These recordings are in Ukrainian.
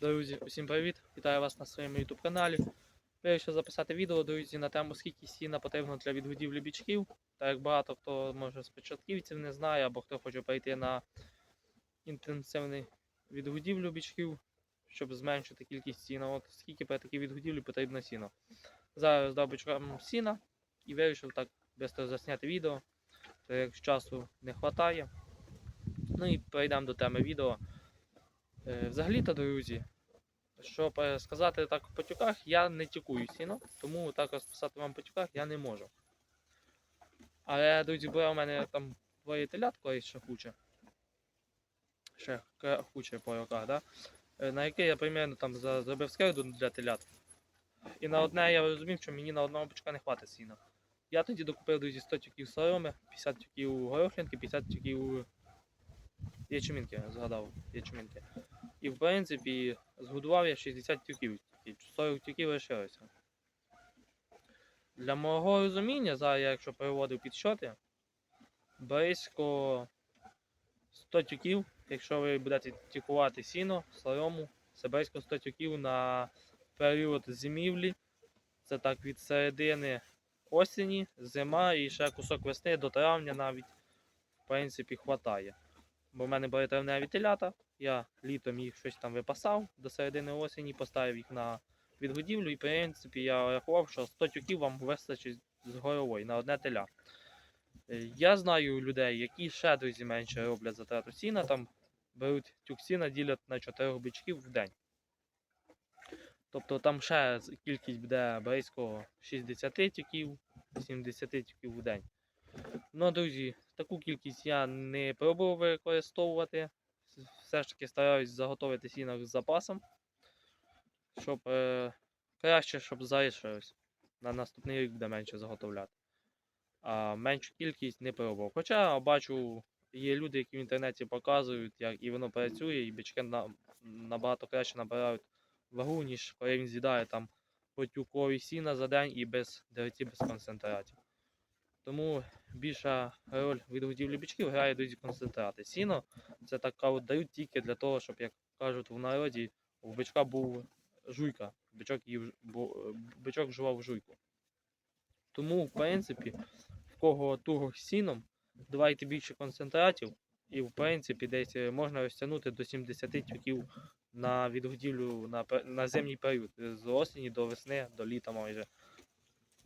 Друзі, усім привіт! Вітаю вас на своєму YouTube каналі. Вирішив записати відео, друзі, на тему, скільки сіна потрібно для відгодівлі бічків. Так як багато хто може з початківців не знає, або хто хоче перейти на інтенсивний відгодівлю бічків, щоб зменшити кількість сіна. От скільки при такій відгодівлі потрібно сіна. Зараз дав сіна і вирішив так швидко засняти відео, так як часу не вистачає. Ну і перейдемо до теми відео. Е, Взагалі-то, друзі, щоб е, сказати так по тюках, я не тюкую сіно, тому так розписати вам по тюках я не можу. Але, друзі, була у мене там двоє телят колись ще хуче. Ще хуче по роках, да? Е, на яке я примерно там зробив скерду для телят. І на одне я розумів, що мені на одного бичка не хватить сіна. Я тоді докупив, друзі, 100 тюків соломи, 50 тюків горохлянки, 50 тюків ячмінки, згадав, ячмінки. І в принципі згодував я 60 тюків, тільки 40 тюків лишилося. Для мого розуміння, зараз я якщо переводив підсчоти, близько 100 тюків, якщо ви будете тюкувати сіно, солому, це близько 100 тюків на період зимівлі. Це так від середини осені, зима і ще кусок весни до травня навіть в принципі хватає. Бо в мене були травневі телята, я літом їх щось там випасав до середини осені, поставив їх на відгодівлю, і в принципі я рахував, що 100 тюків вам вистачить з горової на одне теля. Е, Я знаю людей, які ще друзі менше роблять затрату сіна, там беруть тюк сіна, ділять на 4 бичків в день. Тобто там ще кількість буде близько 60 тюків, 70 тюків в день. Ну, друзі, таку кількість я не пробував використовувати. Все ж таки стараюсь заготовити сіно з запасом, щоб е, краще, щоб залишилось. На наступний рік буде менше заготовляти. А меншу кількість не пробував. Хоча бачу, є люди, які в інтернеті показують, як і воно працює, і бички на, набагато краще набирають вагу, ніж коли він з'їдає там по тюкові сіна за день і без дерті, без концентратів. Тому більша роль відгодівлі бичків грає друзі концентрати. Сіно це така от дають тільки для того, щоб, як кажуть в народі, у бичка був жуйка. Бичок, їв, бичок жував жуйку. Тому, в принципі, в кого туго з сіном, давайте більше концентратів, і в принципі десь е, можна розтягнути до 70 тюків на відгодівлю на, на зимній період з осені до весни, до літа майже.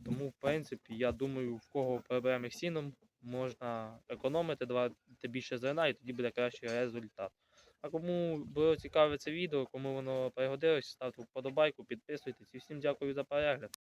Тому, в принципі, я думаю, в кого проблеми з сіном, можна економити, давати більше зерна, і тоді буде кращий результат. А кому було цікаве це відео, кому воно пригодилось, ставте вподобайку, підписуйтесь і всім дякую за перегляд.